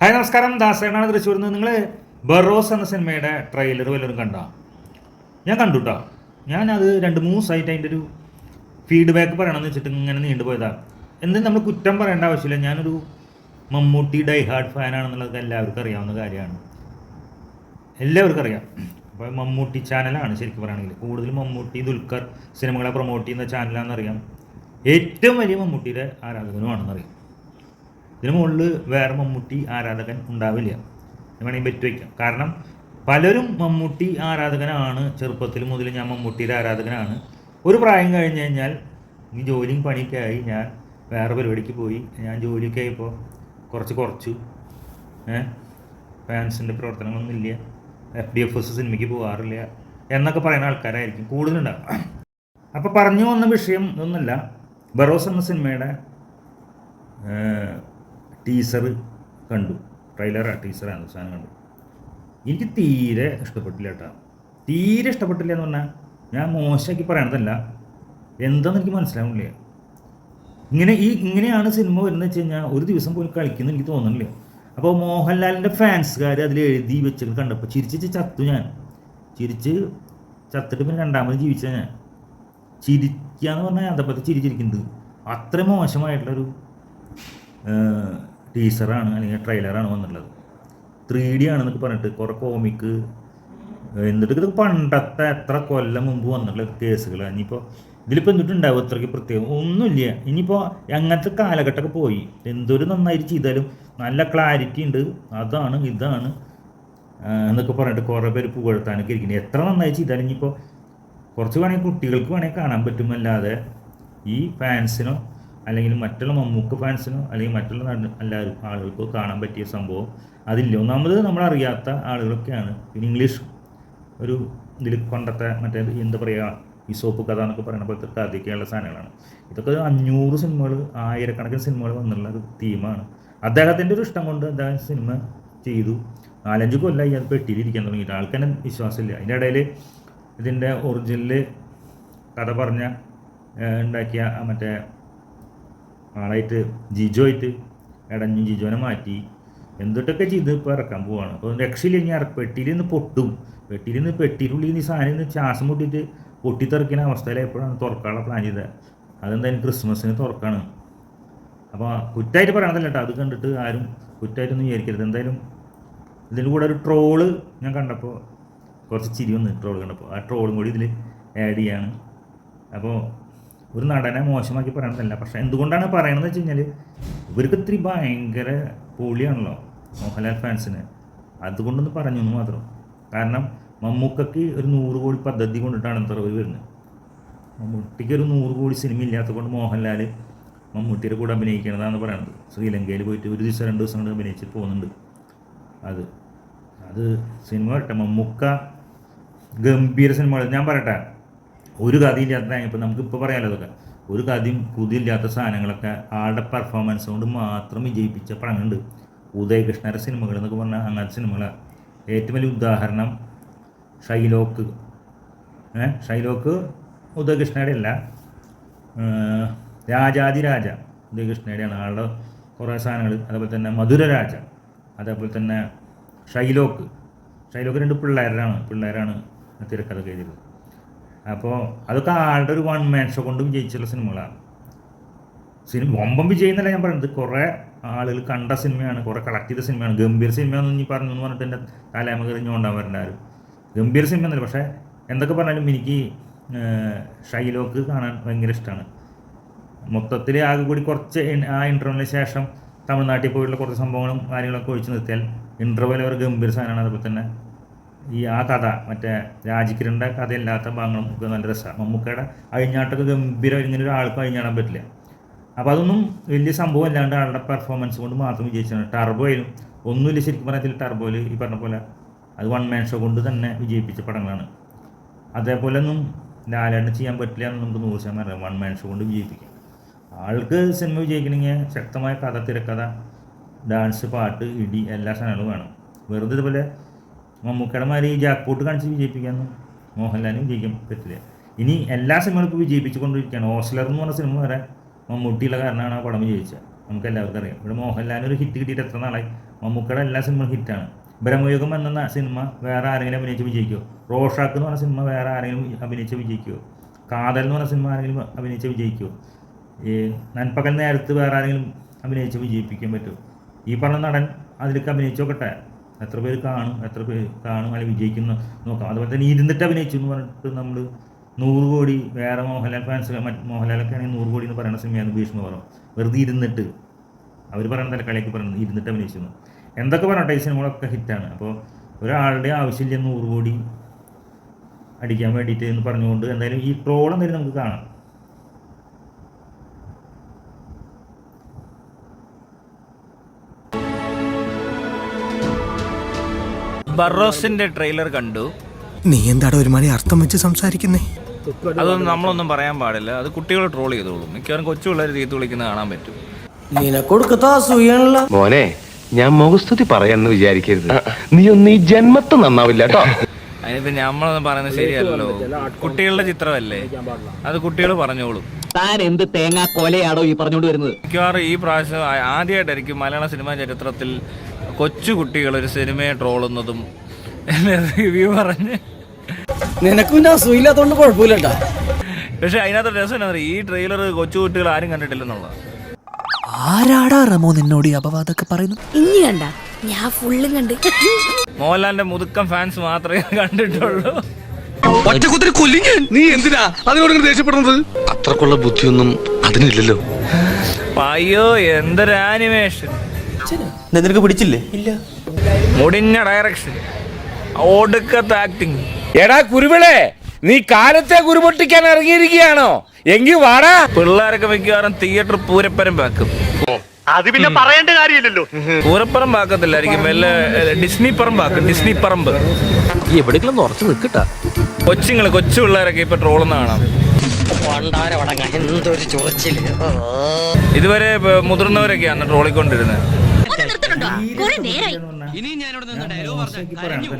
Hi നമസ്കാരം. ദാസേണാണ് തൃശ്ശൂരിൽ നിന്ന് നിങ്ങൾ ബറോസ് എന്ന സിനിമയുടെ ട്രെയിലർ വല്ലതും കണ്ട? ഞാൻ കണ്ടു കേട്ടോ ഞാനത് രണ്ട് മൂന്ന് ദിവസമായിട്ട് അതിന്റെ ഒരു ഫീഡ്ബാക്ക് പറയണമെന്ന് വെച്ചിട്ട് ഇങ്ങനെ നീണ്ടുപോയതാണ് എന്തും നമ്മൾ കുറ്റം പറയേണ്ട ആവശ്യമില്ല. ഞാനൊരു മമ്മൂട്ടി ഡൈ ഹാർഡ് ഫാനാണെന്നുള്ളത് എല്ലാവർക്കും അറിയാവുന്ന കാര്യമാണ്. എല്ലാവർക്കും അറിയാം. അപ്പോൾ മമ്മൂട്ടി ചാനലാണ് ശരിക്കും പറയുകയാണെങ്കിൽ കൂടുതൽ മമ്മൂട്ടി ദുൽഖർ സിനിമകളെ പ്രൊമോട്ട് ചെയ്യുന്ന ചാനലാണെന്നറിയാം ഏറ്റവും വലിയ മമ്മൂട്ടിയുടെ ആരാധകനുമാണെന്നറിയാം ഇതിന് മുകളിൽ വേറെ മമ്മൂട്ടി ആരാധകൻ ഉണ്ടാവില്ല. വേണമെങ്കിൽ പറ്റി വയ്ക്കാം കാരണം പലരും മമ്മൂട്ടി ആരാധകനാണ്. ചെറുപ്പത്തിൽ മുതൽ ഞാൻ മമ്മൂട്ടിയുടെ ആരാധകനാണ്. ഒരു പ്രായം കഴിഞ്ഞ് കഴിഞ്ഞാൽ ഈ ജോലിയും പണിയൊക്കെ ആയി. ഞാൻ വേറെ പരിപാടിക്ക് പോയി. ഞാൻ ജോലിയൊക്കെ ആയപ്പോൾ കുറച്ച് കുറച്ചു. ഏഹ് ഫാൻസിന്റെ പ്രവർത്തനങ്ങളൊന്നും ഇല്ല. എഫ് ഡി എഫ് എസ് സിനിമയ്ക്ക് പോകാറില്ല എന്നൊക്കെ പറയുന്ന ആൾക്കാരായിരിക്കും കൂടുതലുണ്ടാവും. അപ്പോൾ പറഞ്ഞു വന്ന വിഷയം ഇതൊന്നുമല്ല ബറോസ് എന്ന സിനിമയുടെ ടീസർ കണ്ടു. ട്രെയിലറാ ടീസറാണ് സാധനം കണ്ടു. എനിക്ക് തീരെ ഇഷ്ടപ്പെട്ടില്ല കേട്ടോ തീരെ ഇഷ്ടപ്പെട്ടില്ല എന്ന് പറഞ്ഞാൽ ഞാൻ മോശമാക്കി പറയണതല്ല. എന്താണെന്ന് എനിക്ക് മനസ്സിലാവുന്നില്ല. ഇങ്ങനെ ഈ ഇങ്ങനെയാണ് സിനിമ വരുന്നത് വെച്ച് കഴിഞ്ഞാൽ ഒരു ദിവസം പോലും കളിക്കുന്നു എനിക്ക് തോന്നുന്നില്ല. അപ്പോൾ മോഹൻലാലിന്റെ ഫാൻസുകാർ അതിൽ എഴുതി വെച്ചിട്ട് കണ്ടപ്പോൾ ചിരിച്ച് ചത്തു ഞാൻ. ചിരിച്ച് ചത്തിട്ട് പിന്നെ രണ്ടാമത് ജീവിച്ച ഞാൻ. ചിരിക്കുക എന്ന് പറഞ്ഞാൽ അതപ്പത്തെ ചിരിച്ചിരിക്കുന്നത് അത്ര മോശമായിട്ടുള്ളൊരു ടീസറാണ് അല്ലെങ്കിൽ ട്രെയിലറാണ് വന്നിട്ടുള്ളത്. ത്രീ ഡി ആണെന്നൊക്കെ പറഞ്ഞിട്ട് കുറേ കോമിക്ക് എന്നിട്ട് ഇത് പണ്ടത്തെ എത്ര കൊല്ലം മുമ്പ് വന്നിട്ടുള്ള കേസുകൾ ഇനിയിപ്പോൾ ഇതിലിപ്പോൾ എന്തിട്ടുണ്ടാവും? അത്രയ്ക്ക് പ്രത്യേകം ഒന്നുമില്ല. ഇനിയിപ്പോൾ അങ്ങനത്തെ കാലഘട്ടമൊക്കെ പോയി? എന്തൊരു നന്നായിട്ട് ചെയ്താലും നല്ല ക്ലാരിറ്റി ഉണ്ട്. അതാണ് ഇതാണ് എന്നൊക്കെ പറഞ്ഞിട്ട് കുറേ പേര് പുകഴ്ത്താനൊക്കെ ഇരിക്കുന്നത് എത്ര നന്നായി ചെയ്താലും ഇനിയിപ്പോൾ കുറച്ച് വേണമെങ്കിൽ കുട്ടികൾക്ക് വേണമെങ്കിൽ കാണാൻ പറ്റുമല്ലാതെ ഈ ഫാൻസിനോ അല്ലെങ്കിൽ മറ്റുള്ള മമ്മൂക്ക ഫാൻസിനോ അല്ലെങ്കിൽ മറ്റുള്ള എല്ലാവരും ആളുകൾക്കോ കാണാൻ പറ്റിയ സംഭവം അതില്ല. ഒന്നാമത് നമ്മളറിയാത്ത ആളുകളൊക്കെയാണ്. പിന്നെ ഇംഗ്ലീഷ് ഒരു ഇതിൽ കൊണ്ടത്തെ മറ്റേ എന്താ പറയുക ഈ സോപ്പ് കഥ എന്നൊക്കെ പറയുന്ന പോലത്തെ കഥയൊക്കെയുള്ള സാധനങ്ങളാണ്. ഇതൊക്കെ അഞ്ഞൂറ് സിനിമകൾ ആയിരക്കണക്കിന് സിനിമകൾ വന്നുള്ള ഒരു തീമാണ് അദ്ദേഹത്തിന്റെ ഒരു ഇഷ്ടം കൊണ്ട് അദ്ദേഹം സിനിമ ചെയ്തു. നാലഞ്ച് കൊല്ലമായി അത് പെട്ടിയിലിരിക്കാൻ തുടങ്ങിയിട്ട്. ആൾക്കാരെ വിശ്വാസമില്ല. അതിന്റെ ഇടയിൽ ഇതിന്റെ ഒറിജിനൽ കഥ പറഞ്ഞ ഉണ്ടാക്കിയ മറ്റേ ആളായിട്ട് ജിജോ ആയിട്ട് ഇടഞ്ഞു ജിജോനെ മാറ്റി എന്തിട്ടൊക്കെ ചെയ്ത് ഇപ്പോൾ ഇറക്കാൻ പോവാണ്. അപ്പോൾ രക്ഷയില്ല ഇനി ഇറ പെട്ടിയിൽ നിന്ന് പൊട്ടും. പെട്ടിയിൽ നിന്ന് പെട്ടിയിലുള്ളിൽ നിന്ന് സാധനം നിന്ന് ശ്വാസം മുട്ടിയിട്ട് പൊട്ടിത്തെറിക്കുന്ന അവസ്ഥയിലെപ്പോഴാണ് തുറക്കാനുള്ള പ്ലാൻ ചെയ്തത്. അതെന്തായാലും ക്രിസ്മസിന് തുറക്കാണ്. അപ്പോൾ കുറ്റമായിട്ട് പറയണതല്ല കേട്ടോ അത് കണ്ടിട്ട് ആരും കുറ്റമായിട്ടൊന്നും വിചാരിക്കരുത്. എന്തായാലും ഇതിന്റെ കൂടെ ഒരു ട്രോൾ ഞാൻ കണ്ടപ്പോൾ കുറച്ച് ചിരി വന്ന് ട്രോൾ കണ്ടപ്പോൾ ആ ട്രോളും കൂടി ഇതിൽ ആഡ് ചെയ്യാണ്. അപ്പോൾ ഒരു നടനെ മോശമാക്കി പറയണതല്ല. പക്ഷെ എന്തുകൊണ്ടാണ് പറയണതെന്ന് വെച്ച് കഴിഞ്ഞാൽ ഇവർക്ക് ഇത്തിരി ഭയങ്കര പൊളിയാണല്ലോ മോഹൻലാൽ ഫാൻസിന്. അതുകൊണ്ടൊന്ന് പറഞ്ഞു എന്ന് മാത്രം. കാരണം മമ്മൂക്കയ്ക്ക് ഒരു നൂറ് കോടി പദ്ധതി കൊണ്ടിട്ടാണ് ഇത്ര വരുന്നത്. മമ്മൂട്ടിക്ക് ഒരു നൂറ് കോടി സിനിമ ഇല്ലാത്തത് കൊണ്ട് മോഹൻലാൽ മമ്മൂട്ടിയുടെ കൂടെ അഭിനയിക്കണതാണ് പറയുന്നത് ശ്രീലങ്കയിൽ പോയിട്ട് ഒരു ദിവസം രണ്ട് ദിവസം കൊണ്ട് അഭിനയിച്ചിട്ട് പോകുന്നുണ്ട്. അത് അത് സിനിമ വരട്ടെ. മമ്മൂക്ക ഗംഭീര സിനിമകൾ ഞാൻ പറയട്ടെ. ഒരു കഥയില്ലാത്ത ഇപ്പോൾ നമുക്ക് ഇപ്പോൾ പറയാമല്ലോ അതൊക്കെ. ഒരു കഥയും പുതിയില്ലാത്ത സാധനങ്ങളൊക്കെ ആളുടെ പെർഫോമൻസ് കൊണ്ട് മാത്രം വിജയിപ്പിച്ച പടങ്ങളുണ്ട് ഉദയകൃഷ്ണയുടെ സിനിമകൾ എന്നൊക്കെ പറഞ്ഞാൽ അങ്ങനത്തെ സിനിമകളാണ് ഏറ്റവും വലിയ ഉദാഹരണം ഷൈലോക്ക് ഷൈലോക്ക് ഉദയകൃഷ്ണയുടെ അല്ല. ഏഹ് രാജാതിരാജ ഉദയകൃഷ്ണയുടെയാണ്. ആളുടെ കുറേ സാധനങ്ങൾ. അതേപോലെ തന്നെ മധുരരാജ അതേപോലെ തന്നെ ഷൈലോക്ക് ഷൈലോക്ക് രണ്ട് പിള്ളേരാണ്. പിള്ളേരാണ് തിരക്കഥ എഴുതിയത് അപ്പോൾ അതൊക്കെ ആളുടെ ഒരു വൺ മാൻ ഷോ കൊണ്ടും ജയിച്ചുള്ള സിനിമകളാണ്. സിനിമ വമ്പം വിജയം എന്നല്ല ഞാൻ പറയുന്നത് കുറേ ആളുകൾ കണ്ട സിനിമയാണ് കുറേ കളക്ട് ചെയ്ത സിനിമയാണ്. ഗംഭീര സിനിമയാണെന്ന് ഇനി പറഞ്ഞു എന്ന് പറഞ്ഞിട്ട് എന്റെ തലയമ കറിഞ്ഞു കൊണ്ടാൻ വരേണ്ട ഗംഭീര സിനിമ എന്നല്ല പക്ഷേ എന്തൊക്കെ പറഞ്ഞാലും എനിക്ക് ഷൈലോക്ക് കാണാൻ ഭയങ്കര ഇഷ്ടമാണ് മൊത്തത്തിൽ ആകെ കൂടി കുറച്ച് ആ ഇന്റർവെലിന് ശേഷം തമിഴ്നാട്ടിൽ പോയിട്ടുള്ള കുറച്ച് സംഭവങ്ങളും കാര്യങ്ങളൊക്കെ ഒഴിച്ച് നിർത്തിയാൽ ഇന്റർവെൽ ഒരു ഗംഭീര സാധനമാണ്. അതുപോലെ തന്നെ ഈ ആ കഥ മറ്റേ രാജകിരണിന്റെ കഥയില്ലാത്ത ഭാഗങ്ങളും ഒക്കെ നല്ല രസമാണ് മമ്മൂക്കയുടെ അഴിഞ്ഞാട്ടൊക്കെ ഗംഭീരം ഇങ്ങനെ ഒരാൾക്ക് അഴിഞ്ഞാടാൻ പറ്റില്ല. അപ്പോൾ അതൊന്നും വലിയ സംഭവം അല്ലാണ്ട് ആളുടെ പെർഫോമൻസ് കൊണ്ട് മാത്രം വിജയിച്ചാണ് ടർബോയിലും ഒന്നുമില്ല ശരിക്കും പറഞ്ഞാൽ ടർബോയിൽ ഈ പറഞ്ഞ പോലെ അത് വൺ മാൻ ഷോ കൊണ്ട് തന്നെ വിജയിപ്പിച്ച പടങ്ങളാണ്. അതേപോലെ ഒന്നും ലാലേട്ടന് ചെയ്യാൻ പറ്റില്ല എന്ന് നമുക്ക് നൂറ് ശതമാനം വൺ മാൻ ഷോ കൊണ്ട് വിജയിപ്പിക്കാം ആൾക്ക് സിനിമ വിജയിക്കണമെങ്കിൽ ശക്തമായ കഥ തിരക്കഥ ഡാൻസ് പാട്ട് ഇടി എല്ലാ സാധനങ്ങളും വേണം. വെറുതെ ഇതുപോലെ മമ്മൂക്കയുടെ മാതിരി ജാക്ക് കാണിച്ച് വിജയിപ്പിക്കാമെന്ന് മോഹൻലാലിനും വിജയിക്കാൻ പറ്റില്ല. ഇനി എല്ലാ സിനിമകളും ഇപ്പോൾ വിജയിപ്പിച്ചുകൊണ്ടിരിക്കുകയാണ്. ഓസ്ലർ എന്ന് പറഞ്ഞ സിനിമ വരെ മമ്മൂട്ടിയുള്ള കാരണമാണ് ആ പടം വിജയിച്ചത്. നമുക്ക് എല്ലാവർക്കും അറിയാം. ഇവിടെ മോഹൻലാലിന് ഒരു ഹിറ്റ് കിട്ടിയിട്ട് എത്ര നാളായി? മമ്മൂക്കയുടെ എല്ലാ സിനിമകളും ഹിറ്റാണ് ബ്രഹ്മയുഗം എന്ന സിനിമ വേറെ ആരെങ്കിലും അഭിനയിച്ച് വിജയിക്കുമോ റോഷാക്ക് എന്ന് പറഞ്ഞ സിനിമ വേറെ ആരെങ്കിലും അഭിനയിച്ച് വിജയിക്കുമോ കാതൽ എന്ന് പറഞ്ഞ സിനിമ ആരെങ്കിലും അഭിനയിച്ച് വിജയിക്കുമോ ഈ നൻപകൽ നേരത്ത് വേറെ ആരെങ്കിലും അഭിനയിച്ച് വിജയിപ്പിക്കാൻ പറ്റുമോ? ഈ പറഞ്ഞ നടൻ അതിലേക്ക് അഭിനയിച്ച് നോക്കട്ടെ എത്ര പേര് കാണും എത്ര പേര് കാണും അല്ലെങ്കിൽ വിജയിക്കുന്നു നോക്കാം. അതുപോലെ തന്നെ ഇരുന്നിട്ട് അഭിനയിച്ചു എന്ന് പറഞ്ഞിട്ട് നമ്മൾ നൂറ് കോടി വേറെ മോഹൻലാൽ ഫാൻസ് മോഹൻലാലൊക്കെ ആണെങ്കിൽ നൂറ് കോടി എന്ന് പറയുന്ന സിനിമയാണ് ഭീഷ്മ പറഞ്ഞു വെറുതെ ഇരുന്നിട്ട്. അവർ പറയുന്നതല്ല കളിയൊക്കെ പറയുന്നത് ഇരുന്നിട്ട് അഭിനയിച്ചു എന്തൊക്കെ പറഞ്ഞോട്ടെ ഈ സിനിമകളൊക്കെ ഹിറ്റാണ്. അപ്പോൾ ഒരാളുടെ ആവശ്യമില്ല നൂറ് കോടി അടിക്കാൻ വേണ്ടിയിട്ട് എന്ന് പറഞ്ഞുകൊണ്ട് എന്തായാലും ഈ ട്രോൾ എന്തായാലും നമുക്ക് കാണാം. ബറോസിന്റെ ട്രെയിലർ കണ്ടു. നീ എന്താടാ ഒരുമാതിരി അർത്ഥം വെച്ച് സംസാരിക്കുന്നേ? അതൊന്നും നമ്മളൊന്നും പറയാൻ പാടില്ല. അത് കുട്ടികൾ ട്രോൾ ചെയ്തോളും. മിക്കവാറും കൊച്ചു പിള്ളേർ തീർത്ത് വിളിക്കുന്നത് കാണാൻ പറ്റും. നിനക്കൊടുക്കത്ത മോനെ ഞാൻ മുഖസ്തുതി പറയാന്ന് വിചാരിക്കരുത്. നീ ഒന്ന് ഈ ജന്മത്ത് നന്നാവില്ല കേട്ടോ. അതിനിപ്പോ നമ്മളൊന്നും പറയുന്നത് ശരിയല്ലല്ലോ. കുട്ടികളുടെ ചിത്രമല്ലേ? അത് കുട്ടികൾ പറഞ്ഞോളും. താൻ എന്ത് തേങ്ങാ കൊലയാടോ ഈ പറഞ്ഞുകൊണ്ട് വരുന്നത്? മിക്കവാറും ഈ പ്രാവശ്യം ആ- ആദ്യമായിട്ടായിരിക്കും മലയാള സിനിമാ ചരിത്രത്തിൽ കൊച്ചു കുട്ടികൾ ഒരു സിനിമയെ ട്രോളുന്നതും റിവ്യൂ പറഞ്ഞ്. നിനക്കും ഞാൻ അസൂയില്ലാത്തോണ്ട് കുഴപ്പമില്ലട്ടാ. പക്ഷെ അതിനകത്ത് രസം എന്താ ഈ ട്രെയിലർ കൊച്ചു കുട്ടികൾ ആരും കണ്ടിട്ടില്ലെന്നുള്ളത് ആരാടാ റമോ നിന്നോട് ഈ അപവാദമൊക്കെ പറയുന്നു ഇനി കണ്ട. ഞാൻ ഫുള്ളും കണ്ട്. മോഹൻലാലിന്റെ മുതുക്കം ഫാൻസ് മാത്രമേ കണ്ടിട്ടുള്ളൂ. ഒറ്റക്കുത്തിരി നീ എന്തിനാ അതിനോട് ഇങ്ങനെ ദേഷ്യപ്പെടുന്നത്? അത്രക്കുള്ള ബുദ്ധിയൊന്നും അതിനില്ലല്ലോ. അയ്യോ എന്തൊരു ആനിമേഷൻ നിനക്ക് പിടിച്ചില്ലേ? ഇല്ല. മുടിഞ്ഞ ഡയറക്ഷൻ ഒടുക്കത്തെ ആക്ടിങ് എടാ കുരുവിളെ നീ കാലത്തെ കുരുപൊട്ടിക്കാൻ ഇറങ്ങിയിരിക്കുകയാണോ? എങ്കി വാടാ. പിള്ളേരൊക്കെ മിക്കവാറും തിയേറ്റർ പൂരപ്പരം പാക്കും. അത് പിന്നെ പറയേണ്ട കാര്യമില്ലല്ലോ. പൂരപ്പറം പാക്കത്തില്ലായിരിക്കും വല്ല ഡിസ്നി പറമ്പാക്കും ഡിസ്നി പറമ്പ്. എവിടെയെങ്കിലും ഉറച്ചു നിൽക്കട്ടാ. കൊച്ചുങ്ങൾ കൊച്ചു പിള്ളേരൊക്കെ ഇപ്പൊ ട്രോളെന്ന് കാണാം. ഇതുവരെ മുതിർന്നവരൊക്കെയാണ് ട്രോളിക്കൊണ്ടിരുന്നത് ഇനി ഞാനിവിടെ നിന്ന് ഡയലോഗ് പറഞ്ഞു